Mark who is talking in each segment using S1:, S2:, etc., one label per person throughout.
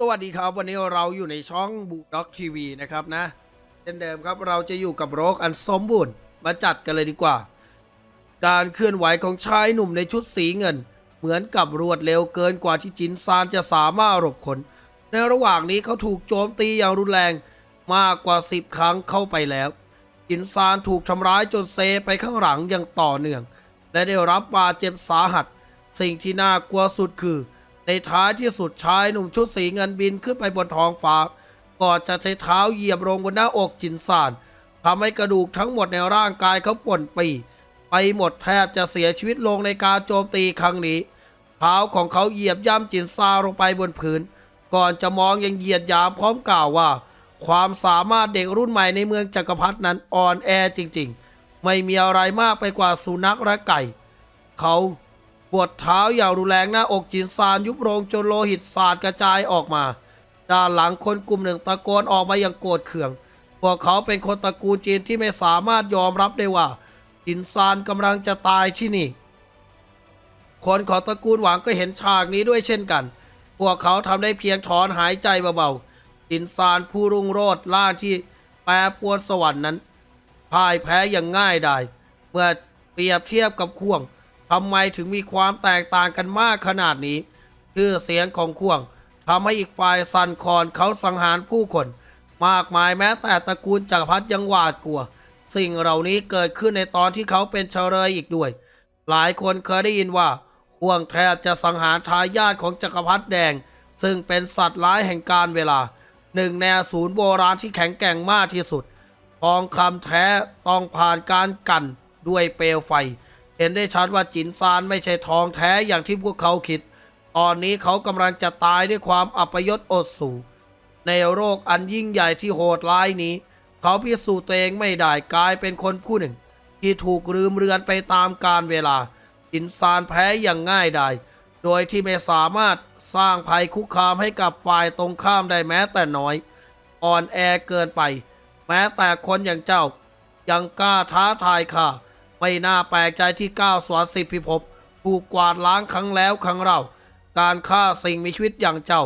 S1: สวัสดีครับ วันนี้เราอยู่ในช่องบูด็อกทีวีนะครับนะเช่นเดิมครับเราจะอยู่กับโรคอันสมบูรณ์มาจัดกันเลยดีกว่า การเคลื่อนไหวของชายหนุ่มในชุดสีเงิน เหมือนกับรวดเร็วเกินกว่าที่จินซานจะสามารถหลบผลในระหว่างนี้เขาถูกโจมตีอย่างรุนแรงมากกว่า 10 ครั้งเข้าไปแล้ว จินซานถูกทำร้ายจนเซไปข้างหลังอย่างต่อเนื่อง และได้รับบาดเจ็บสาหัส สิ่งที่น่ากลัวสุดคือ ในท้ายที่สุดชายหนุ่มชุดสีเงินบินขึ้นไปบนท้องฟ้าก่อนจะใช้เท้าเหยียบลงบนหน้าอกจินซานทำให้กระดูกทั้งหมดในร่างกายเขาป่นปีไปหมดแทบจะเสียชีวิตลงในการโจมตีครั้งนี้ เท้าของเขาเหยียบย่ำจินซาลงไปบนพื้น ก่อนจะมองยังเหยียดหยามพร้อมกล่าวว่า ความสามารถเด็กรุ่นใหม่ในเมืองจักรพรรดินั้นอ่อนแอจริงๆ ไม่มีอะไรมากไปกว่าสุนัขและไก่ เขา ปวดเท้าอย่างรุนแรงหน้าอกจินซานยุบโรงจนโลหิตสาดกระจายออกมา ด้านหลังคนกลุ่มหนึ่งตะโกนออกมาอย่างโกรธเคือง พวกเขาเป็นคนตระกูลจีนที่ไม่สามารถยอมรับได้ว่าจินซานกำลังจะตายที่นี่ คนของตระกูลหวังก็เห็นฉากนี้ด้วยเช่นกัน พวกเขาทำได้เพียงถอนหายใจเบาๆจินซานผู้รุ่งโรจน์ล่าที่แปรปรวนสวรรค์นั้นพ่ายแพ้อย่างง่ายดายเมื่อเปรียบเทียบกับข่วง ทำไมถึงมีความแตกต่างกันมากขนาดนี้ชื่อเสียงของข่วงทำให้อีกฝ่ายสันคอนเขาสังหารผู้คน มากมายแม้แต่ตระกูลจักรพรรดิยังหวาดกลัว สิ่งเหล่านี้เกิดขึ้นในตอนที่เขาเป็นเชลยอีกด้วย หลายคนเคยได้ยินว่าห่วงแทบจะสังหารทายาทของจักรพรรดิแดง ซึ่งเป็นสัตว์ร้ายแห่งการเวลา หนึ่งในศูนย์โบราณที่แข็งแกร่งมากที่สุดทองคำแท้ต้องผ่านการกันด้วยเปลวไฟ เห็นได้ชัดว่าจินซานไม่ใช่ทองแท้อย่างที่พวกเขาคิด ตอนนี้เขากำลังจะตายด้วยความอัปยศอดสูในโรคอันยิ่งใหญ่ที่โหดร้ายนี้ เขาพิสูจน์ตัวเองไม่ได้กลายเป็นคนผู้หนึ่ง ที่ถูกลืมเรือนไปตามกาลเวลา จินซานแพ้อย่างง่ายดายโดยที่ไม่สามารถสร้างภัยคุกคามให้กับฝ่ายตรงข้ามได้แม้แต่น้อย อ่อนแอเกินไป แม้แต่คนอย่างเจ้ายังกล้าท้าทายข้า ไม่น่าแปลกใจที่ก้าวสวนสิบพิภพถูกกวาดล้างครั้งแล้วครั้งเล่าการฆ่าสิ่งมีชีวิตอย่างเจ้า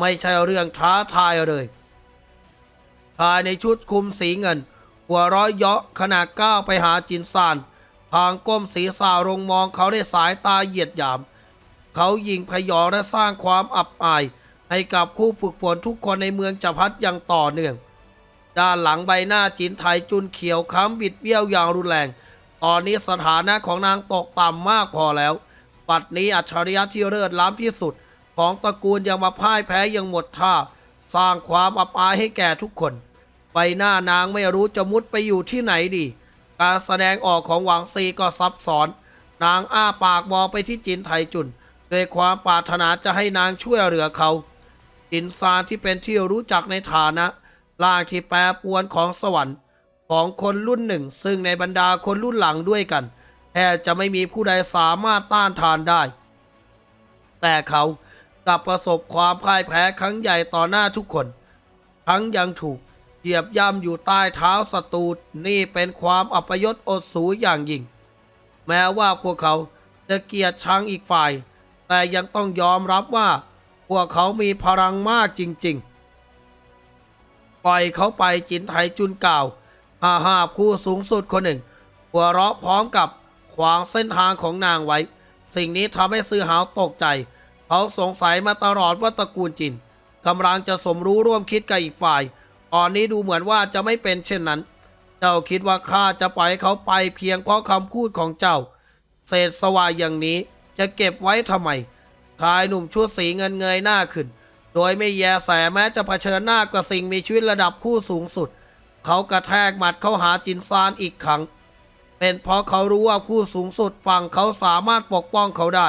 S1: ไม่ใช่เรื่องท้าทายเลยภายในชุดคุมสีเงิน หัวร้อยเยาะขณะก้าวไปหาจินซานพางก้มศีรษะลงมองเขาด้วยสายตาเหยียดหยาม เขายิงพยองและสร้างความอับอาย ให้กับผู้ฝึกฝนทุกคนในเมืองจัพัดอย่างต่อเนื่อง ด้านหลังใบหน้าจินไทยจุนเขียวค้ำบิดเบี้ยวอย่างรุนแรง ตอนนี้สถานะของนางตกต่ำมากพอแล้ว ปัดนี้อัจฉริยะที่เลิศล้ำที่สุด ของตระกูลยังมาพ่ายแพ้อย่างหมดท่า สร้างความอับอายให้แก่ทุกคน ใบหน้านางไม่รู้จะมุดไปอยู่ที่ไหนดี การแสดงออกของหวังซีก็ซับซ้อน นางอ้าปากมองไปที่จินไทจุนด้วยความปรารถนาจะให้นางช่วยเหลือเขา จินซานที่เป็นที่รู้จักในฐานะร่างที่แปรปรวนของสวรรค์ ของคนรุ่นหนึ่ง ซึ่งในบรรดาคนรุ่นหลังด้วยกันแทบจะไม่มีผู้ใดสามารถต้านทานได้ แต่เขากลับประสบความพ่ายแพ้ครั้งใหญ่ต่อหน้าทุกคน ทั้งยังถูกเหยียบย่ำอยู่ใต้เท้าศัตรูนี่เป็นความอัปยศอดสูอย่างยิ่ง แม้ว่าพวกเขาจะเกลียดชังอีกฝ่าย แต่ยังต้องยอมรับว่า พวกเขามีพลังมากจริง ๆ ปล่อยเขาไปจินไทจุนกล่าว ห้าห้าผู้สูงสุดคนหนึ่ง หัวเราะพร้อมกับขวางเส้นทางของนางไว้ สิ่งนี้ทำให้ซื้อหาวตกใจ เขาสงสัยมาตลอดว่าตระกูลจินกำลังจะสมรู้ร่วมคิดกับอีกฝ่าย ตอนนี้ดูเหมือนว่าจะไม่เป็นเช่นนั้น เจ้าคิดว่าข้าจะปล่อยเขาไปเพียงเพราะคำพูดของเจ้า เศษสวายอย่างนี้จะเก็บไว้ทำไมชายหนุ่มชุดสีเงินเงยหน้าขึ้น โดยไม่แยแสแม้จะเผชิญหน้ากับสิ่งมีชีวิตระดับผู้สูงสุด เขากระแทกหมัดเข้าหาจินซานอีกครั้ง เป็นเพราะเขารู้ว่าผู้สูงสุดฝั่งเขาสามารถปกป้องเขาได้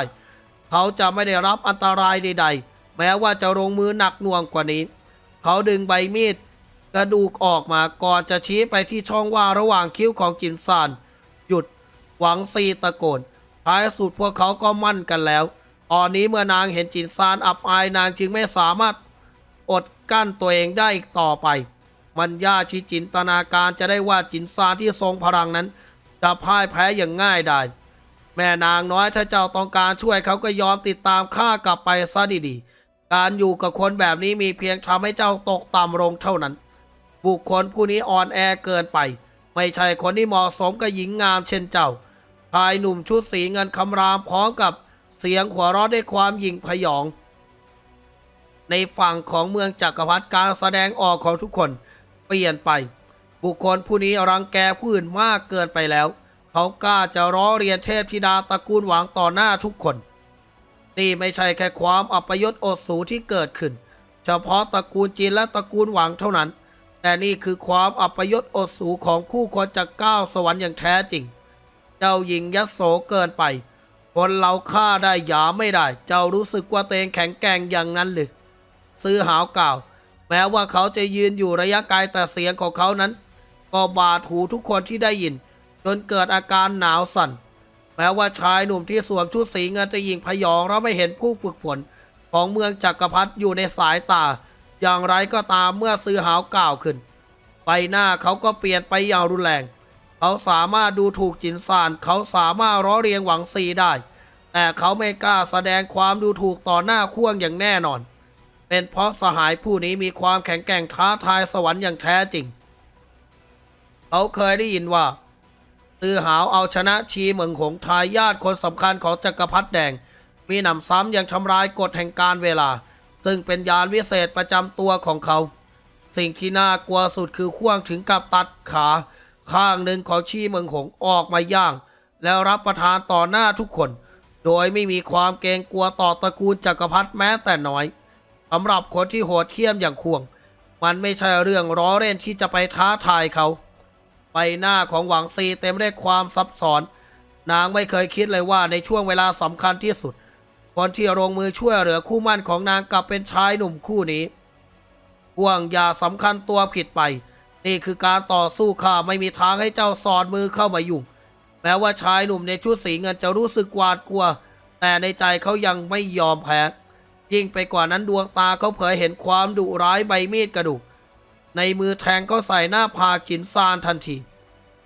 S1: เขาจะไม่ได้รับอันตรายใด ๆ แม้ว่าจะลงมือหนักหน่วงกว่านี้ เขาดึงใบมีดกระดูกออกมาก่อนจะชี้ไปที่ช่องว่างระหว่างคิ้วของจินซาน หยุด หวังซีตะโกนท้ายสุดพวกเขาก็มั่นกันแล้วตอนนี้เมื่อนางเห็นจินซานอับอายนางจึงไม่สามารถอดกั้นตัวเองได้อีกต่อไป มันยากที่จินตนาการจะได้ว่าจินซานที่ทรงพลังนั้น จะพ่ายแพ้อย่างง่ายได้แม่นางน้อยถ้าเจ้าต้องการช่วยเขาก็ยอมติดตามข้ากลับไปซะดีๆ การอยู่กับคนแบบนี้มีเพียงทำให้เจ้าตกต่ำลงเท่านั้น บุคคลผู้นี้อ่อนแอเกินไป ไม่ใช่คนที่เหมาะสมกับหญิงงามเช่นเจ้าชายหนุ่มชุดสีเงินคำรามพร้อมกับเสียงหัวเราะด้วยความหยิ่งพยอง ในฝั่งของเมืองจักรพรรดิการแสดงออกของทุกคน เปลี่ยนไป บุคคลผู้นี้รังแกผู้อื่นมากเกินไปแล้ว เขากล้าจะร้อเรียนเทพธิดาตระกูลหวังต่อหน้าทุกคน นี่ไม่ใช่แค่ความอัปยศอดสูที่เกิดขึ้น เฉพาะตระกูลจีนและตระกูลหวังเท่านั้น แต่นี่คือความอัปยศอดสูของผู้คนจากก้าวสวรรค์อย่างแท้จริง เจ้าหญิงยโสเกินไป คนเราฆ่าได้หยาไม่ได้ เจ้ารู้สึกว่าตัวเองแข็งแกร่งอย่างนั้นหรือซื้อหาวกล่าว แม้ว่าเขาจะยืนอยู่ระยะไกลแต่เสียงของเขานั้น ก็บาดหูทุกคนที่ได้ยิน จนเกิดอาการหนาวสั่น แม้ว่าชายหนุ่มที่สวมชุดสีเงินจะยิงพยองเราไม่เห็นผู้ฝึกฝนของเมืองจักรพรรดิอยู่ในสายตา อย่างไรก็ตามเมื่อซื้อหาวกล่าวขึ้นใบหน้าเขาก็เปลี่ยนไปอย่างรุนแรง เขาสามารถดูถูกจินซาน เขาสามารถร้อเรียงหวังซีได้ แต่เขาไม่กล้าแสดงความดูถูกต่อหน้าข่วงอย่างแน่นอน เป็นเพราะสหายผู้นี้มีความแข็งแกร่งท้าทายสวรรค์อย่างแท้จริง เขาเคยได้ยินว่าตือหาวเอาชนะชีเหมืองหงทายาทคนสำคัญของจักรพรรดิแดง มีหนำซ้ำยังทำลายกฎแห่งการเวลา ซึ่งเป็นยานวิเศษประจำตัวของเขา สิ่งที่น่ากลัวสุดคือข่วงถึงกับตัดขา ข้างหนึ่งของชีเมืองหงออกมาย่าง แล้วรับประทานต่อหน้าทุกคน โดยไม่มีความเกรงกลัวต่อตระกูลจักรพรรดิแม้แต่น้อย สำหรับคนที่โหดเหี้ยมอย่างข่วง มันไม่ใช่เรื่องล้อเล่นที่จะไปท้าทายเขา ใบหน้าของหวังซีเต็มไปด้วยความซับซ้อน นางไม่เคยคิดเลยว่าในช่วงเวลาสำคัญที่สุด คนที่ลงมือช่วยเหลือคู่มั่นของนางกลับเป็นชายหนุ่มคู่นี้ห่วงอย่าสำคัญตัวผิดไป นี่คือการต่อสู้ข้าไม่มีทางให้เจ้าสอดมือเข้ามายุ่ง แม้ว่าชายหนุ่มในชุดสีเงินจะรู้สึกหวาดกลัว แต่ในใจเขายังไม่ยอมแพ้ ยิ่งไปกว่านั้นดวงตาเขาเผยเห็นความดุร้ายใบมีดกระดูก ในมือแทงเขาใส่หน้าผากจินซานทันที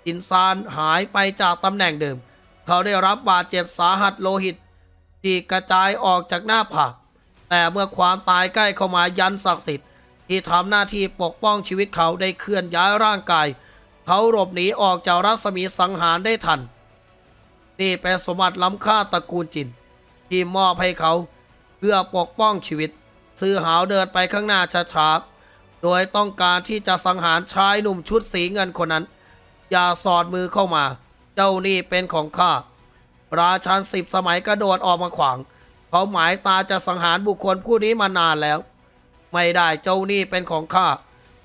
S1: จินซานหายไปจากตำแหน่งเดิม เขาได้รับบาดเจ็บสาหัสโลหิต ที่กระจายออกจากหน้าผาก แต่เมื่อความตายใกล้เข้ามายันศักดิ์สิทธิ์ ที่ทำหน้าที่ปกป้องชีวิตเขาได้เคลื่อนย้ายร่างกาย เขาหลบหนีออกจากรัศมีสังหารได้ทัน นี่เป็นสมบัติล้ำค่าตระกูลจิน ที่มอบให้เขา พื่อปกป้องชีวิต ซื้อหาวเดินไปข้างหน้าช้าๆ โดยต้องการที่จะสังหารชายหนุ่มชุดสีเงินคนนั้น อย่าสอดมือเข้ามา เจ้านี่เป็นของข้า ราชันสิบสมัยกระโดดออกมาขวาง เขาหมายตาจะสังหารบุคคลผู้นี้มานานแล้ว ไม่ได้เจ้านี่เป็นของข้า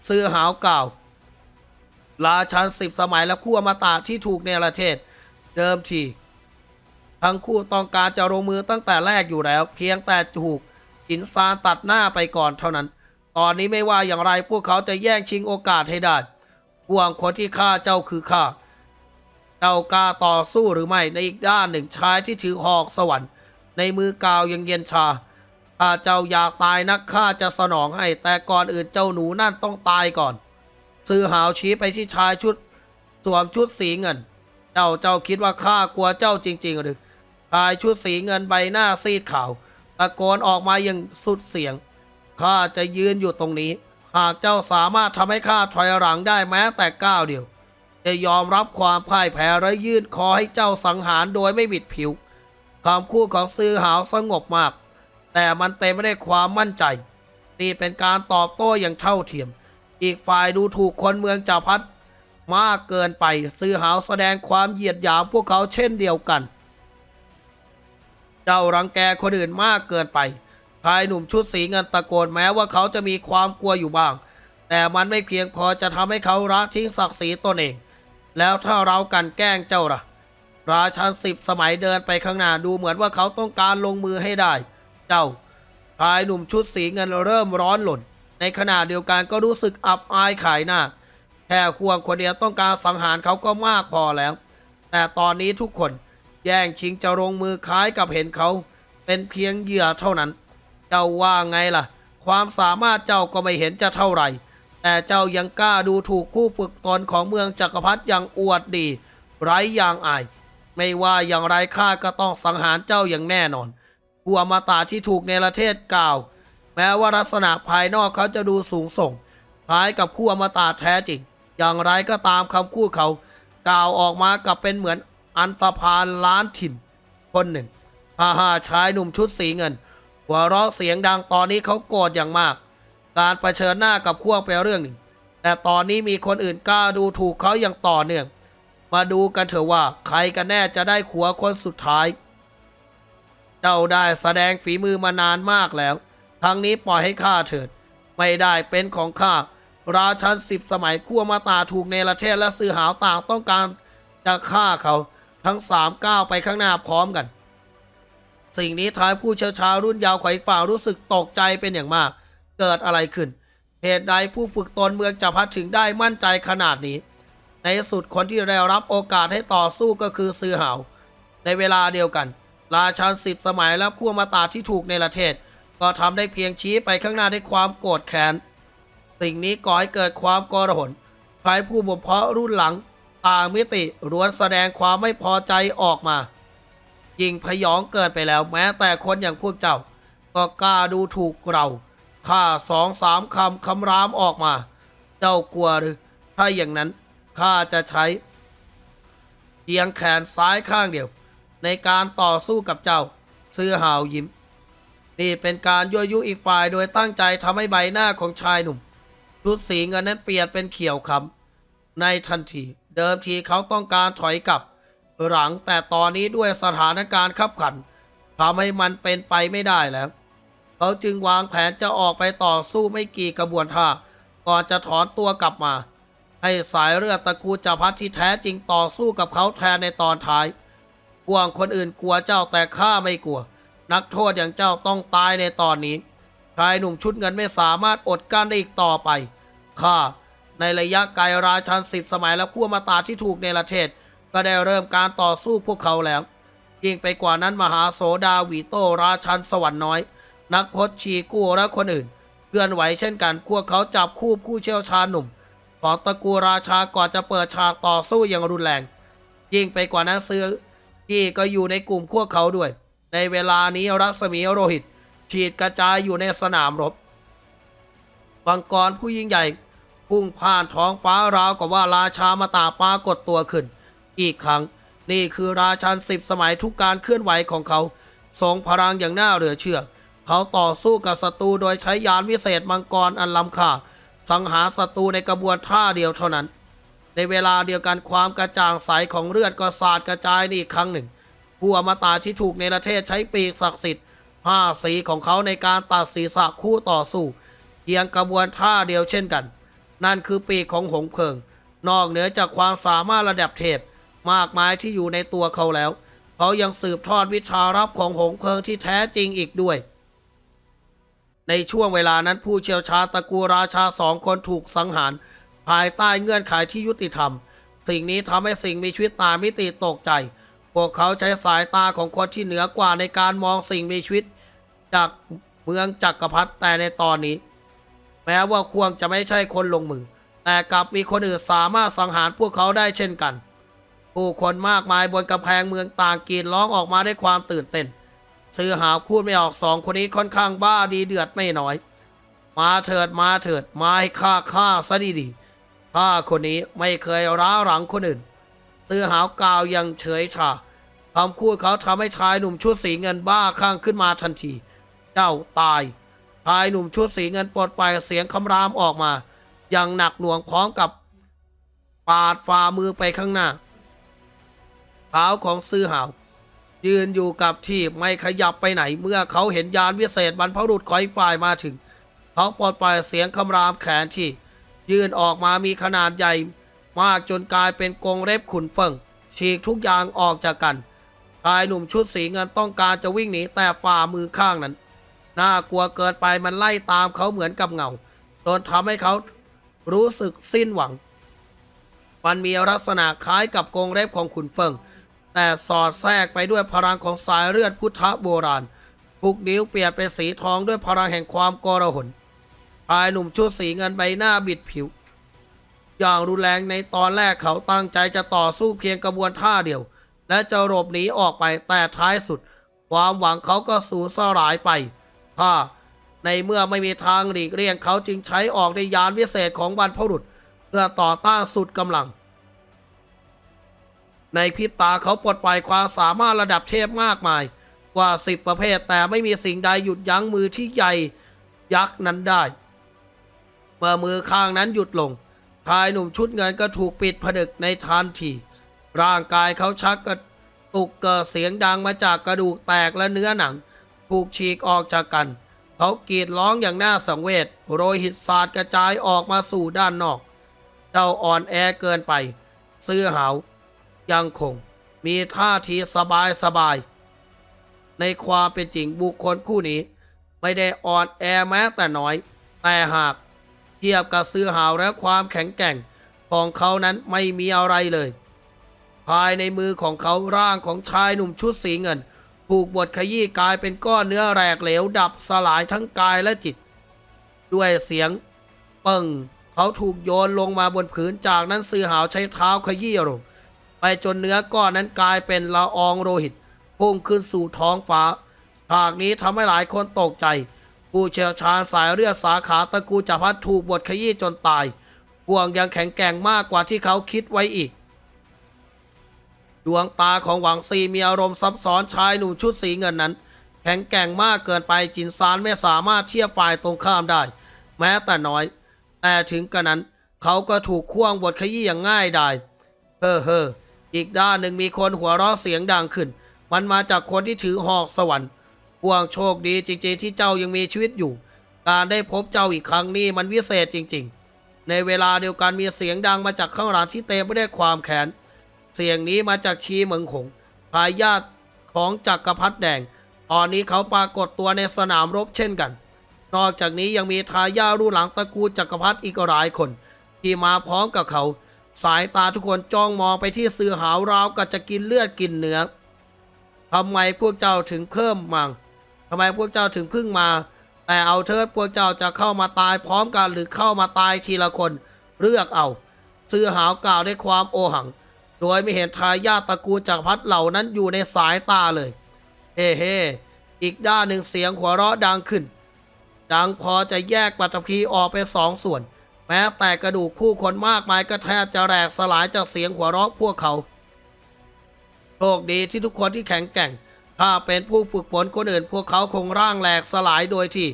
S1: ซื้อหาวกล่าว ราชันสิบสมัยและคู่อมตะที่ถูกเนรเทศ เดิมที ทั้งคู่ต้องการจะลงมือตั้งแต่แรกอยู่แล้ว เพียงแต่ถูกอินซานตัดหน้าไปก่อนเท่านั้น ตอนนี้ไม่ว่าอย่างไรพวกเขาจะแย่งชิงโอกาสให้ได้ห่วงคนที่ฆ่าเจ้าคือข้า เจ้ากล้าต่อสู้หรือไม่ในอีกด้านหนึ่งชายที่ถือหอกสวรรค์ ในมือกาวยังเย็นชาถ้าเจ้าอยากตายนักข้าจะสนองให้ แต่ก่อนอื่นเจ้าหนูนั่นต้องตายก่อน ซื้อหาวชี้ไปที่ชายชุด สวมชุดสีเงิน เจ้าเจ้าคิดว่าข้ากลัวเจ้าจริง ๆ หรือ ชายชุดสีเงินใบหน้าซีดขาวตะโกนออกมาอย่างสุดเสียงข้าจะยืนอยู่ตรงนี้ หากเจ้าสามารถทำให้ข้าถอยหลังได้แม้แต่ก้าวเดียว จะยอมรับความพ่ายแพ้และยื่นคอให้เจ้าสังหารโดยไม่บิดผิวคำพูดของซื้อหาวสงบมาก แต่มันเต็มไปด้วยความมั่นใจ นี่เป็นการตอบโต้อย่างเท่าเทียม อีกฝ่ายดูถูกคนเมืองจักรพัดมากเกินไปซื้อหาวแสดงความเหยียดหยามพวกเขาเช่นเดียวกัน เจ้ารังแกคนอื่นมากเกินไปชายหนุ่มชุดสีเงินตะโกนแม้ว่าเขาจะมีความกลัวอยู่บ้าง แต่มันไม่เพียงพอจะทำให้เขาละทิ้งศักดิ์ศรีตนเอง แล้วถ้าเรากันแกล้งเจ้าล่ะ ราชันสิบสมัยเดินไปข้างหน้าดูเหมือนว่าเขาต้องการลงมือให้ได้ เจ้าชายหนุ่มชุดสีเงินเริ่มร้อนหล่น ในขณะเดียวกันก็รู้สึกอับอายขายหน้าแค่ควงคนเดียวต้องการสังหารเขาก็มากพอแล้ว แต่ตอนนี้ทุกคน แย่งชิงจะลงมือคล้ายกับเห็นเขา เป็นเพียงเหยื่อเท่านั้น เจ้าว่าไงล่ะ ความสามารถเจ้าก็ไม่เห็นจะเท่าไหร่ แต่เจ้ายังกล้าดูถูกผู้ฝึกตนของเมืองจักรพรรดิอย่างอวดดี ไร้อย่างอาย ไม่ว่าอย่างไรข้าก็ต้องสังหารเจ้าอย่างแน่นอนผู้อมตะที่ถูกในประเทศกล่าว แม้ว่าลักษณะภายนอกเขาจะดูสูงส่งคล้ายกับคู่อมตะแท้จริง อย่างไรก็ตามคำพูดเขา กล่าวออกมากับเป็นเหมือน อันตพาลล้านถิ่น คนหนึ่งฮ่าฮ่าชายหนุ่มชุดสีเงิน หัวเราะเสียงดังตอนนี้เขาโกรธอย่างมาก การเผชิญหน้ากับพวกเป็นเรื่องหนึ่ง แต่ตอนนี้มีคนอื่นกล้าดูถูกเขาอย่างต่อเนื่อง มาดูกันเถอะว่าใครกันแน่จะได้ขัวคนสุดท้าย เจ้าได้แสดงฝีมือมานานมากแล้วครั้งนี้ปล่อยให้ข้าเถิด ไม่ได้เป็นของข้าราชันสิบสมัยขั้วมาตาถูกเนรเทศและสื่อหาวต่างต้องการจะฆ่าเขา ทั้งสามก้าวไปข้างหน้าพร้อมกัน สิ่งนี้ทายผู้เชี่ยวชาญรุ่นยาวไขว่ฝ่ารู้สึกตกใจเป็นอย่างมาก เกิดอะไรขึ้น เหตุใดผู้ฝึกตนเมืองจะพัดถึงได้มั่นใจขนาดนี้ ในสุดคนที่ได้รับโอกาสให้ต่อสู้ก็คือซือหาว ในเวลาเดียวกัน ราชันสิบสมัยและขั้วมาตาที่ถูกในประเทศ ก็ทำได้เพียงชี้ไปข้างหน้าด้วยความโกรธแค้นสิ่งนี้ก่อให้เกิดความกรหนใครผู้บ่มเพาะรุ่นหลัง ต่างมิติล้วนแสดงความไม่พอใจออกมา ยิ่งพยองเกินไปแล้วแม้แต่คนอย่างพวกเจ้า ก็กล้าดูถูกเราข้าสองสามคำคำรามออกมา เจ้ากลัวหรือ ถ้าอย่างนั้นข้าจะใช้เพียงแขนซ้ายข้างเดียว ในการต่อสู้กับเจ้า ซื้อหาวยิ้ม นี่เป็นการยั่วยุอีกฝ่ายโดยตั้งใจทำให้ใบหน้าของชายหนุ่มชุดสีเงินนั้นเปลี่ยนเป็นเขียวคำในทันที เดิมทีเขาต้องการถอยกลับ หลังแต่ตอนนี้ด้วยสถานการณ์ขับขันทำให้มันเป็นไปไม่ได้แล้ว เขาจึงวางแผนจะออกไปต่อสู้ไม่กี่กระบวนท่าก่อนจะถอนตัวกลับมา ให้สายเลือดตระกูลจัพัฒที่แท้จริงต่อสู้กับเขาแทนในตอนท้ายพวกคนอื่นกลัวเจ้าแต่ข้าไม่กลัว นักโทษอย่างเจ้าต้องตายในตอนนี้ชายหนุ่มชุดเงินไม่สามารถอดกั้นได้อีกต่อไปข้า ในระยะไกลราชันสิบสมัยและผู้อมาตาที่ถูกในรเทศ ก็ได้เริ่มการต่อสู้พวกเขาแล้วยิ่งไปกว่านั้นมหาโสดาวีโตราชันสวรรค์น้อย นักพจชีกู้และคนอื่นเคลื่อนไหวเช่นกันพวกเขาจับคู่ผู้เชี่ยวชาญหนุ่ม ของตระกูลราชาก่อนจะเปิดฉากต่อสู้อย่างรุนแรง ยิ่งไปกว่านั้นซื้อที่ก็อยู่ในกลุ่มพวกเขาด้วย ในเวลานี้รัศมีโรหิต ฉีดกระจายอยู่ในสนามรบบังกรผู้ยิ่งใหญ่ พุ่งผ่านท้องฟ้าราวกับว่าราชามาตาปรากฏตัวขึ้น อีกครั้งนี่คือราชันสิบสมัยทุกการเคลื่อนไหวของเขาทรงพลังอย่างน่าเหลือเชื่อ เขาต่อสู้กับศัตรูโดยใช้ยานวิเศษมังกรอันล้ำค่าสังหารศัตรูในกระบวนท่าเดียวเท่านั้น ในเวลาเดียวกันความกระจ่างใสของเลือดก็สาดกระจายนี่อีกครั้งหนึ่ง ผู้อมตะที่ถูกในประเทศใช้ปีกศักดิ์สิทธิ์ห้าสีของเขาในการตัดศีรษะคู่ต่อสู้เพียงกระบวนท่าเดียวเช่นกัน นั่นคือปีกของหงเพลิง นอกเหนือจากความสามารถระดับเทพ มากมายที่อยู่ในตัวเขาแล้ว เขายังสืบทอดวิชารับของหงเพลิงที่แท้จริงอีกด้วย ในช่วงเวลานั้นผู้เชี่ยวชาญตระกูลราชาสองคนถูกสังหาร ภายใต้เงื่อนไขที่ยุติธรรม สิ่งนี้ทำให้สิ่งมีชีวิตตามมิติตกใจ พวกเขาใช้สายตาของคนที่เหนือกว่าในการมองสิ่งมีชีวิต จากเมืองจักรพรรดิแต่ในตอนนี้ แม้ว่าควงจะไม่ใช่คนลงมือ แต่กลับมีคนอื่นสามารถสังหารพวกเขาได้เช่นกัน ผู้คนมากมายบนกำแพงเมืองต่างกรีดร้องออกมาด้วยความตื่นเต้นซื้อหาพูดไม่ออกสองคนนี้ค่อนข้างบ้าดีเดือดไม่น้อย มาเถิดมาเถิดมาให้ข้าข้าซะดีๆข้าคนนี้ไม่เคยร้าหลังคนอื่นซื้อหาวกล่าวยังเฉยชาคำพูดเขาทำให้ชายหนุ่มชุดสีเงินบ้าคลั่งขึ้นมาทันที เจ้าตาย ชายหนุ่มชุดสีเงินปลดปล่อยเสียงคำรามออกมา อย่างหนักหน่วงพร้อมกับปาดฝ่ามือไปข้างหน้าเท้าของซื้อหาวยืนอยู่กับที่ไม่ขยับไปไหน เมื่อเขาเห็นยานวิเศษบรรพบุรุษคอยฝ่ายมาถึง เขาปลดปล่อยเสียงคำรามแขนที่ ยื่นออกมามีขนาดใหญ่มากจนกลายเป็นกรงเล็บขุนเฟิงฉีกทุกอย่างออกจากกันชายหนุ่มชุดสีเงินต้องการจะวิ่งหนีแต่ฝ่ามือข้างนั้น น่ากลัวเกินไปมันไล่ตามเขาเหมือนกับเงาจนทำให้เขารู้สึกสิ้นหวัง มันมีลักษณะคล้ายกับกรงเล็บของขุนเฟิง แต่สอดแทรกไปด้วยพลังของสายเลือดพุทธโบราณทุกนิ้วเปลี่ยนเป็นสีทองด้วยพลังแห่งความกรหนชายหนุ่มชุดสีเงินใบหน้าบิดผิว อย่างรุนแรงในตอนแรกเขาตั้งใจจะต่อสู้เพียงกระบวนท่าเดียว และจะหลบหนีออกไปแต่ท้ายสุด ความหวังเขาก็สูญสลายไป ข้า ในเมื่อไม่มีทางหลีกเลี่ยงเขาจึงใช้ออกในยานวิเศษของบรรพบุรุษ เพื่อต่อต้านสุดกำลัง ในพริบตาเขาปลดปล่อยความสามารถระดับเทพมากมาย กว่าสิบประเภทแต่ไม่มีสิ่งใดหยุดยั้งมือที่ใหญ่ยักษ์นั้นได้ เมื่อมือข้างนั้นหยุดลงชายหนุ่มชุดเงินก็ถูกปิดผนึกในทันทีร่างกายเขาชักกระตุกเกิดเสียงดังมาจากกระดูกแตกและเนื้อหนัง ถูกฉีกออกจากกัน เขากรีดร้องอย่างน่าสังเวชโรยหิตสาดกระจายออกมาสู่ด้านนอก เจ้าอ่อนแอเกินไป เสื้อหาวยังคง มีท่าทีสบายสบาย ในความเป็นจริงบุคคลผู้นี้ ไม่ได้อ่อนแอแม้แต่น้อย แต่หากเทียบกับเสื้อหาวและความแข็งแกร่งของเขานั้นไม่มีอะไรเลย ภายในมือของเขาร่างของชายหนุ่มชุดสีเงิน ถูกบดขยี้กลายเป็นก้อนเนื้อแหลกเหลวดับสลายทั้งกายและจิต ด้วยเสียงปึ้งเขาถูกโยนลงมาบนผืนจากนั้นเสือหาวใช้เท้าขยี้ลงไปจนเนื้อก้อนนั้นกลายเป็นละอองโลหิตพุ่งขึ้นสู่ท้องฟ้าฉากนี้ทำให้หลายคนตกใจ ผู้เชี่ยวชาญสายเลือดสาขาตระกูลจักรพัฒถูกบดขยี้จนตายห่วงยังแข็งแกร่งมากกว่าที่เขาคิดไว้อีก ดวงตาของหวังซีมีอารมณ์ซับซ้อนชายหนุ่มชุดสีเงินนั้น แข็งแกร่งมากเกินไปจินซานไม่สามารถเทียบฝ่ายตรงข้ามได้ แม้แต่น้อย แต่ถึงกระนั้น เขาก็ถูกควงบทขยี้อย่างง่ายดายเฮ้อเฮออีกด้านหนึ่งมีคนหัวเราะเสียงดังขึ้น มันมาจากคนที่ถือหอกสวรรค์พวงโชคดีจริงๆที่เจ้ายังมีชีวิตอยู่ การได้พบเจ้าอีกครั้งนี้มันวิเศษจริง ๆ ในเวลาเดียวกันมีเสียงดังมาจากข้างหลังที่เต็มไปด้วยความแค้น เสียงนี้มาจากชีเหมิงหงทายาทของจักรพรรดิแดง ตอนนี้เขาปรากฏตัวในสนามรบเช่นกัน นอกจากนี้ยังมีทายาทรุ่นหลังตระกูลจักรพรรดิอีกหลายคน ที่มาพร้อมกับเขา สายตาทุกคนจ้องมองไปที่เสือหาวราวกับจะกินเลือดกินเนื้อทำไมพวกเจ้าถึงเพิ่มมังทำไมพวกเจ้าถึงพึ่งมา แต่เอาเถิดพวกเจ้าจะเข้ามาตายพร้อมกันหรือเข้ามาตายทีละคน เลือกเอาเสือหาวกล่าวด้วยความโอหัง โดยไม่เห็นทายาทตระกูลจักรพรรดิเหล่านั้นอยู่ในสายตาเลย เฮ้เฮอีกด้านหนึ่งเสียงหัวเราะดังขึ้น ดังพอจะแยกปัตภีออกเป็นสองส่วน แม้แต่กระดูกผู้คนมากมายก็แทบจะแหลกสลายจากเสียงหัวเราะพวกเขา โชคดีที่ทุกคนที่แข็งแกร่ง ถ้าเป็นผู้ฝึกฝนคนอื่น พวกเขาคงร่างแหลกสลายโดยที่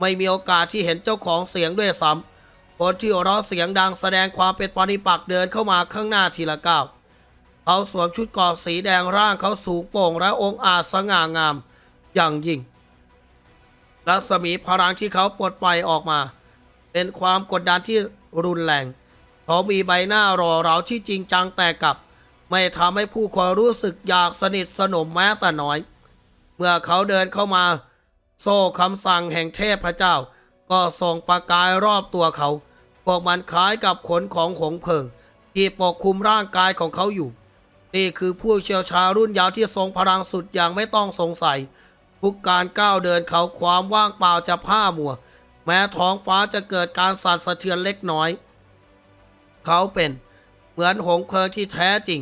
S1: ไม่มีโอกาสที่เห็นเจ้าของเสียงด้วยซ้ำคนที่หัวเราะเสียงดังแสดงความเป็นปฏิปักษ์เดินเข้ามาข้างหน้าทีละก้าว เขาสวมชุดเกราะสีแดงร่างเขาสูงโปร่งและองค์อาจสง่างามอย่างยิ่ง รัศมีพลังที่เขาปลดปล่อยออกมา เป็นความกดดันที่รุนแรงเขามีใบหน้ารอเราที่จริงจังแต่กับ ไม่ทำให้ผู้คนรู้สึกอยากสนิทสนมแม้แต่น้อย เมื่อเขาเดินเข้ามา โซ่คำสั่งแห่งเทพเจ้า ก็ส่งประกายรอบตัวเขาพวกมันคล้ายกับขนของหงเพิง ที่ปกคลุมร่างกายของเขาอยู่ นี่คือผู้เชี่ยวชาญรุ่นยาวที่ทรงพลังสุดอย่างไม่ต้องสงสัย ทุกการก้าวเดินเขาความว่างเปล่าจะผ้ามัว แม้ท้องฟ้าจะเกิดการสั่นสะเทือนเล็กน้อย เขาเป็น เหมือนหงเพลิงที่แท้จริง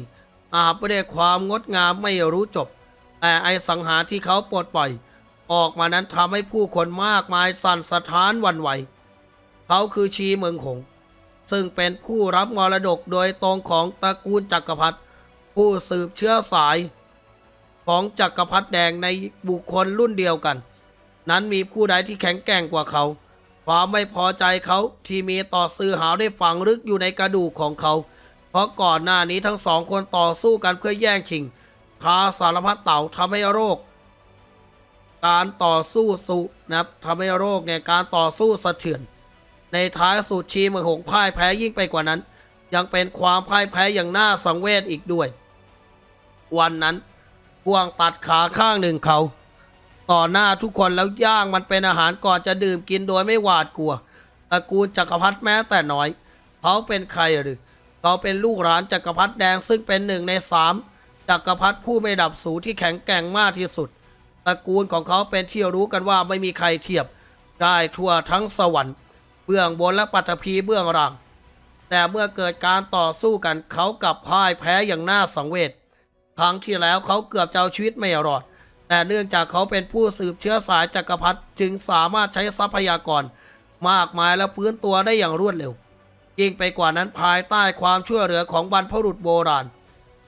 S1: อาบไปด้วยความงดงามไม่รู้จบ แต่ไอสังหารที่เขาปลดปล่อย ออกมานั้นทำให้ผู้คนมากมายสั่นสะท้านวันไหว เขาคือชีเมืองหง ซึ่งเป็นผู้รับมรดกโดยตรงของตระกูลจักรพรรดิ ผู้สืบเชื้อสาย ของจักรพรรดิแดงในบุคคลรุ่นเดียวกัน นั้นมีผู้ใดที่แข็งแกร่งกว่าเขา ความไม่พอใจเขาที่มีต่อซื้อหาวได้ฝังลึกอยู่ในกระดูกของเขา เพราะก่อนหน้านี้ทั้งสองคนต่อสู้กันเพื่อแย่งชิงท้าสารพัดเต่าทำให้โรค การต่อสู้สุนะครับทำให้โรคเนี่ยการต่อสู้สะเทือน ในท้ายสุดชีมือหงพ่ายแพ้ยิ่งไปกว่านั้น ยังเป็นความพ่ายแพ้อย่างน่าสังเวชอีกด้วย วันนั้นพวงตัดขาข้างหนึ่งเขาต่อหน้าทุกคนแล้วย่างมันเป็นอาหารก่อนจะดื่มกินโดยไม่หวาดกลัวตระกูลจักรพรรดิแม้แต่น้อย เขาเป็นใครหรือเขาเป็นลูกหลานจักรพรรดิแดงซึ่งเป็นหนึ่งในสามจักรพรรดิผู้ไม่ดับสูที่แข็งแกร่งมากที่สุดตระกูลของเขาเป็นที่รู้กันว่าไม่มีใครเทียบได้ทั่วทั้งสวรรค์เบื้องบนและปัตภีเบื้องล่าง แต่เมื่อเกิดการต่อสู้กันเขากลับพ่ายแพ้อย่างน่าสังเวช ครั้งที่แล้วเขาเกือบจะเอาชีวิตไม่รอด แต่เนื่องจากเขาเป็นผู้สืบเชื้อสายจักรพรรดิจึงสามารถใช้ทรัพยากร มากมายและฟื้นตัวได้อย่างรวดเร็ว ยิ่งไปกว่านั้นภายใต้ความช่วยเหลือของบรรพบุรุษโบราณ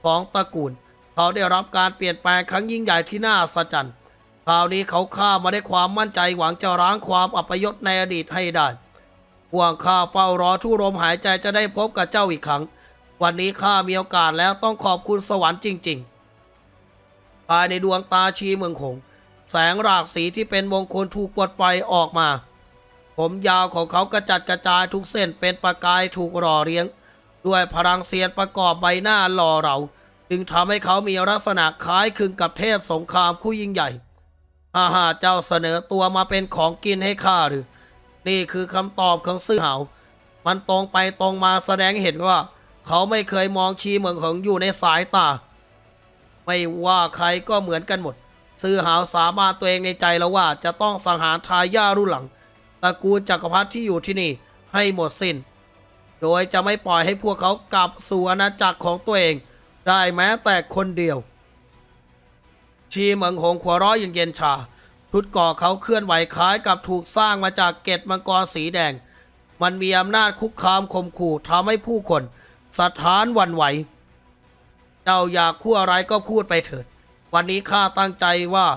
S1: ของตระกูล เขาได้รับการเปลี่ยนแปลงครั้งยิ่งใหญ่ที่น่าสัศจคราวนี้เขาข้ามาได้ความมั่นใจหวังจะร้างความอัปยศในอดีตให้ได้ห่วงข้าเฝ้ารอทุกลมหายใจจะได้พบกับเจ้าอีกครั้ง วันนี้ข้ามีโอกาสแล้วต้องขอบคุณสวรรค์จริง ๆ ภายในดวงตาชีเมืองคง แสงรากสีที่เป็นมงคลถูกปลดปล่อยออกมา ผมยาวของเขากระจัดกระจายทุกเส้นเป็นประกายถูกหล่อเลี้ยง ด้วยพลังเสียนประกอบใบหน้าหล่อเรา จึงทำให้เขามีลักษณะคล้ายคลึงกับเทพสงครามผู้ยิ่งใหญ่อาหาเจ้าเสนอตัวมาเป็นของกินให้ข้าหรือ นี่คือคำตอบของซื่อเหามันตรงไปตรงมาแสดงเห็นว่า เขาไม่เคยมองชีเหมืองของอยู่ในสายตา ไม่ว่าใครก็เหมือนกันหมด ซื่อหาวสามารถตัวเองในใจแล้วว่าจะต้องสังหารทายารุ่นหลังตระกูลจักรพรรดิที่อยู่ที่นี่ให้หมดสิน้น โดยจะไม่ปล่อยให้พวกเขากลับสู่อาณาจักรของตัวเอง ได้แม้แต่คนเดียว ชีเหมิงหงขัวร้อยอย่างเย็นชาชุดก่อเขาเคลื่อนไหวคล้ายกับถูกสร้างมาจากเกล็ดมังกรสีแดง มันมีอำนาจคุกคามข่มขู่ทำให้ผู้คน สะท้านวันไหว เจ้าอยากพูดอะไรก็พูดไปเถิด วันนี้ข้าตั้งใจว่า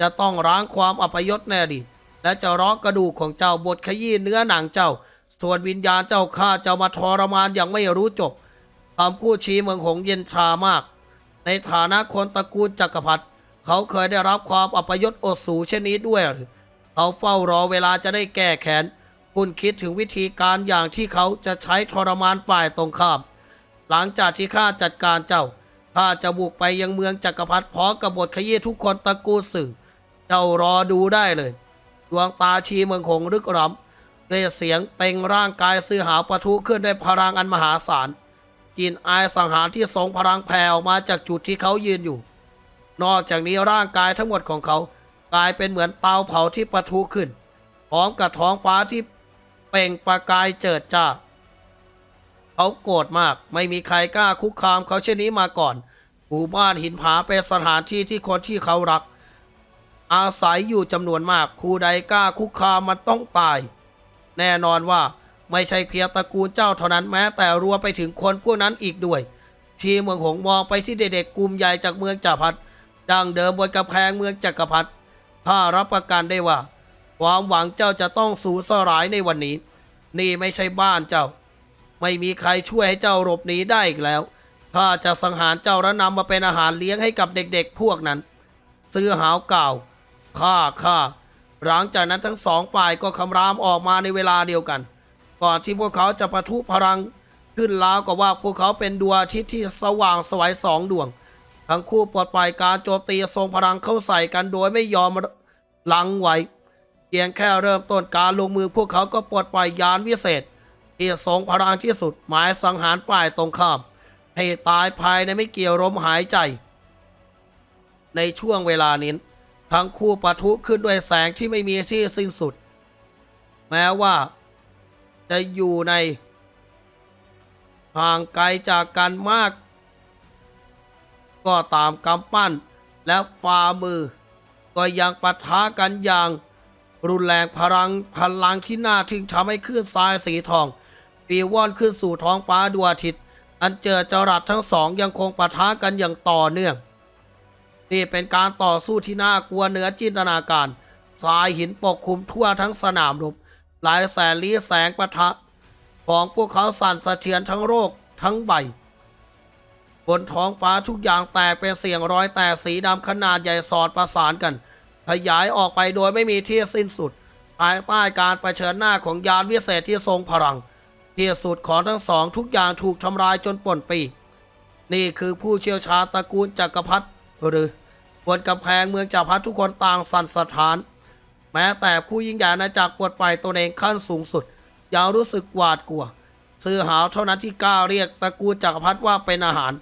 S1: จะต้องร้างความอัปยศในอดีและจะร้อกระดูกของเจ้าบดขยี้เนื้อหนังเจ้า ส่วนวิญญาณเจ้าข้าจะมาทรมานอย่างไม่รู้จบคำพูดชี้เมืองหงเย็นชามาก ในฐานะคนตระกูลจักรพรรดิเขาเคยได้รับความอัปยศอดสูเช่นนี้ด้วยหรือเขาเฝ้ารอเวลาจะได้แก้แค้นคุณคิดถึงวิธีการอย่างที่เขาจะใช้ทรมานฝ่ายตรงข้าม หลังจากที่ข้าจัดการเจ้าข้าจะบุกไปยังเมืองจักรพรรดิพร้อมกับบทขยี้ทุกคนตระกูลสื่อ เจ้ารอดูได้เลย ดวงตาชีเมืองคงรึกรำด้วยเสียงเต็งร่างกายซื้อหาวปะทุขึ้นด้วยพลังอันมหาศาลกินอายสังหารที่ทรงพลังแผ่ออกมาจากจุดที่เขายืนอยู่ นอกจากนี้ร่างกายทั้งหมดของเขากลายเป็นเหมือนเตาเผาที่ปะทุขึ้น พร้อมกับท้องฟ้าที่เปล่งประกายเจิดจ้า เขาโกรธมาก ไม่มีใครกล้าคุกคามเขาเช่นนี้มาก่อนหมู่บ้านหินผาเป็นสถานที่ที่คนที่เขารัก อาศัยอยู่จำนวนมากผู้ใดกล้าคุกคามมันต้องตาย แน่นอนว่าไม่ใช่เพียงตระกูลเจ้าเท่านั้นแม้แต่รวมไปถึงคนพวกนั้นอีกด้วย ที่เมืองหงมองไปที่เด็กๆกลุ่มใหญ่จากเมืองจักรพรรดิดังเดิมบนกระแพงเมืองจักรพรรดิข้ารับประกันได้ว่า ความหวังเจ้าจะต้องสูญสลายในวันนี้ นี่ไม่ใช่บ้านเจ้า ไม่มีใครช่วยให้เจ้าหลบหนีได้อีกแล้วข้าจะสังหารเจ้าและนำมาเป็นอาหารเลี้ยงให้กับเด็กๆพวกนั้น ซื้อหาวกล่าวข้าข้าหลังจากนั้นทั้งสองฝ่ายก็คำรามออกมาในเวลาเดียวกัน ก่อนที่พวกเขาจะประทุพลังขึ้นล้าวกับว่าพวกเขาเป็นดวงอาทิตย์ที่สว่างไสวยสองดวง ทั้งคู่ปลดปล่อยการโจมตีทรงพลังเข้าใส่กันโดยไม่ยอมลังไหวเพียงแค่เริ่มต้นการลงมือพวกเขาก็ปลดปล่อยยานวิเศษ ที่ทรงพลังที่สุด หมายสังหารฝ่ายตรงข้าม ให้ตายภายในไม่เกี่ยวลมหายใจ ในช่วงเวลานี้ทั้งคู่ปะทุขึ้นด้วยแสงที่ไม่มีที่สิ้นสุด แม้ว่า จะอยู่ในห่างไกลจากกันมาก ก็ตามกำปั้นและฝ่ามือ ก็ยังปะทะกันอย่าง รุนแรงพลังพลังที่น่าทึ่งทำให้คลื่นทรายสีทอง ปีว่อนขึ้นสู่ท้องฟ้าดวงอาทิตย์ อันเจอจรัสทั้งสองยังคงปะทะกันอย่างต่อเนื่อง นี่เป็นการต่อสู้ที่น่ากลัวเหนือจินตนาการ ทรายหินปกคลุมทั่วทั้งสนามรบ หลายแสนลี้แสงปะทะ ของพวกเขาสั่นสะเทือนทั้งโรคทั้งใบบนท้องฟ้าทุกอย่างแตกเป็นเสียงร้อยแตกสีดำขนาดใหญ่สอดประสานกัน ขยายออกไปโดยไม่มีที่สิ้นสุดภายใต้การปรเผชิญหน้าของยานวิเศษที่ทรงพลัง ที่สุดของทั้งสองทุกอย่างถูกทำลายจนป่นปี นี่คือผู้เชี่ยวชาญตระกูลจักรพรรดิหรือบนกำแพงเมืองจักรพรรดิทุกคนต่างสั่นสะท้าน แม้แต่ผู้ยิ่งใหญ่ในจากรปลดไปล่อยตนเองขั้นสูงสุด ยังรู้สึกหวาดกลัว ซื้อหาวเท่านั้นที่กล้าเรียกตระกูลจักรพรรดิว่าเป็นอาหาร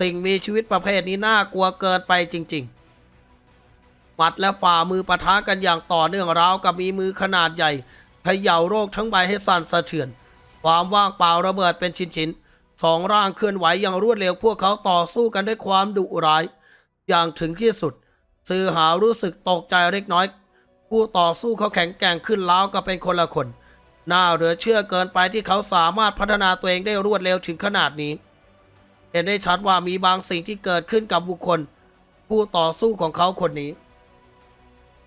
S1: สิ่งมีชีวิตประเภทนี้น่ากลัวเกินไปจริงๆหมัดและฝ่ามือปะทะกันอย่างต่อเนื่องราวกับมีมือขนาดใหญ่เขย่าโรคทั้งใบให้สั่นสะเทือน ความว่างเปล่าระเบิดเป็นชิ้นๆสองร่างเคลื่อนไหวอย่างรวดเร็วพวกเขาต่อสู้กันด้วยความดุร้าย อย่างถึงที่สุดสื่อหารู้สึกตกใจเล็กน้อย ผู้ต่อสู้เขาแข็งแกร่งขึ้นแล้วก็เป็นคนละคน น่าเหลือเชื่อเกินไปที่เขาสามารถพัฒนาตัวเองได้รวดเร็วถึงขนาดนี้ เห็นได้ชัดว่ามีบางสิ่งที่เกิดขึ้นกับบุคคล ผู้ต่อสู้ของเขาคนนี้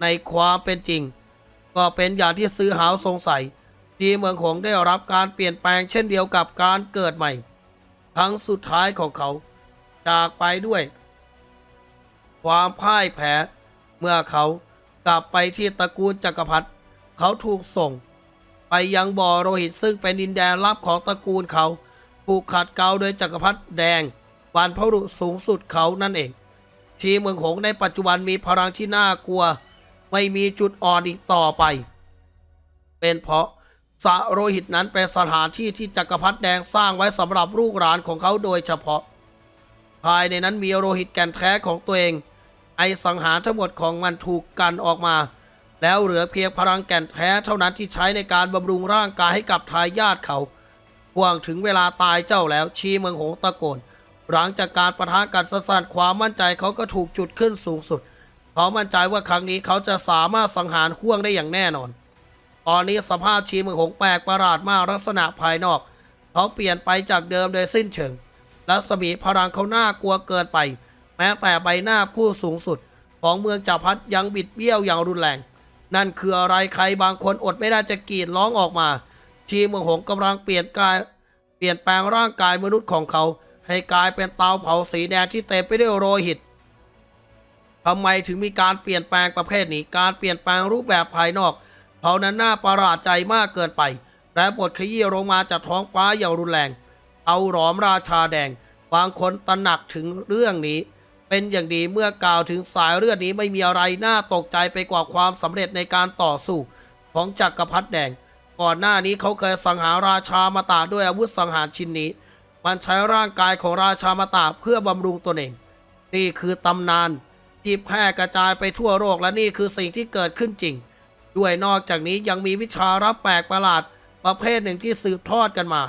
S1: ในความเป็นจริง ก็เป็นอย่างที่ซื้อหาวสงสัย ที่เมืองหงส์ได้รับการเปลี่ยนแปลงเช่นเดียวกับการเกิดใหม่ ครั้งสุดท้ายของเขา จากไปด้วย ความพ่ายแพ้ เมื่อเขากลับไปที่ตระกูลจักรพรรดิเขาถูกส่ง ไปยังบ่อโลหิตซึ่งเป็นดินแดนลับของตระกูลเขาถูกขัดเกลาโดยจักรพรรดิแดงบรรพบุรุษสูงสุดเขานั่นเอง ทีเมืองหงส์ในปัจจุบันมีพลังที่น่ากลัว ไม่มีจุดอ่อนอีกต่อไป เป็นเพราะ สะโลหิตนั้นเป็นสถานที่ที่จักรพรรดิแดงสร้างไว้สำหรับลูกหลานของเขาโดยเฉพาะ ภายในนั้นมีโลหิตแก่นแท้ของตัวเอง ไอสังหารทั้งหมดของมันถูกกันออกมา แล้วเหลือเพียงพลังแก่นแท้เท่านั้นที่ใช้ในการบำรุงร่างกายให้กับทายาทเขาห่วงถึงเวลาตายเจ้าแล้วชีเมืองหงตะโกน หลังจากการประทะกันสั้นๆความมั่นใจเขาก็ถูกจุดขึ้นสูงสุด เขามั่นใจว่าครั้งนี้เขาจะสามารถสังหารห่วงได้อย่างแน่นอน ตอนนี้สภาพชีเมืองหงแปลกประหลาดมากลักษณะภายนอก เขาเปลี่ยนไปจากเดิมโดยสิ้นเชิงรัศมีพลังเขาหน่ากลัวเกินไป แม้แต่ใบหน้าผู้สูงสุด ของเมืองจักรพัดยังบิดเบี้ยวอย่างรุนแรง นั่นคืออะไรใครบางคนอดไม่ได้จะกรีดร้องออกมาทีมเมืองหงกำลังเปลี่ยนกาย เปลี่ยนแปลงร่างกายมนุษย์ของเขา ให้กลายเป็นเตาเผาสีแดงที่เต็มไปด้วยโลหิตทำไมถึงมีการเปลี่ยนแปลงประเภทนี้ การเปลี่ยนแปลงรูปแบบภายนอก เขานั้นน่าประหลาดใจมากเกินไป และบทขยี้ลงมาจากท้องฟ้าอย่างรุนแรง เอาหลอมราชาแดง บางคนตระหนักถึงเรื่องนี้ เป็นอย่างดีเมื่อกล่าวถึงสายเลือดนี้ไม่มีอะไรน่าตกใจไปกว่าความสำเร็จในการต่อสู้ของจักรพรรดิแดง ก่อนหน้านี้เขาเคยสังหารราชามาตาด้วยอาวุธสังหารชิ้นนี้ มันใช้ร่างกายของราชามาตาเพื่อบำรุงตนเอง นี่คือตำนานที่แพร่กระจายไปทั่วโลกและนี่คือสิ่งที่เกิดขึ้นจริง ด้วยนอกจากนี้ยังมีวิชารับแปลกประหลาดประเภทหนึ่งที่สืบทอดกันมา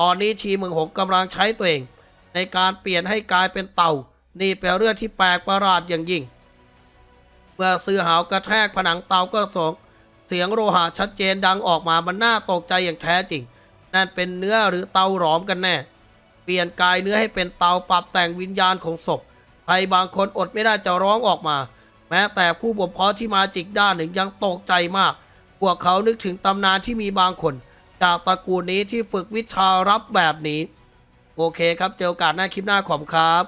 S1: ตอนนี้ชีเมืองหงกำลังใช้ตัวเอง ในการเปลี่ยนให้กลายเป็นเต่า นี่เป็นเรื่องที่แปลกประหลาดอย่างยิ่ง เมื่อซื้อหาวกระแทกผนังเตาก็สองเสียงโลหะชัดเจนดังออกมามันน่าตกใจอย่างแท้จริง นั่นเป็นเนื้อหรือเตาหลอมกันแน่ เปลี่ยนกายเนื้อให้เป็นเตาปรับแต่งวิญญาณของศพใครบางคนอดไม่ได้จะร้องออกมา แม้แต่ผู้บ่มเพาะที่มาจิกด้านหนึ่งยังตกใจมาก พวกเขานึกถึงตำนานที่มีบางคน จากตระกูลนี้ที่ฝึกวิชารับแบบนี้ โอเคครับเจอโอกาสหน้าคลิปหน้าขอบครับ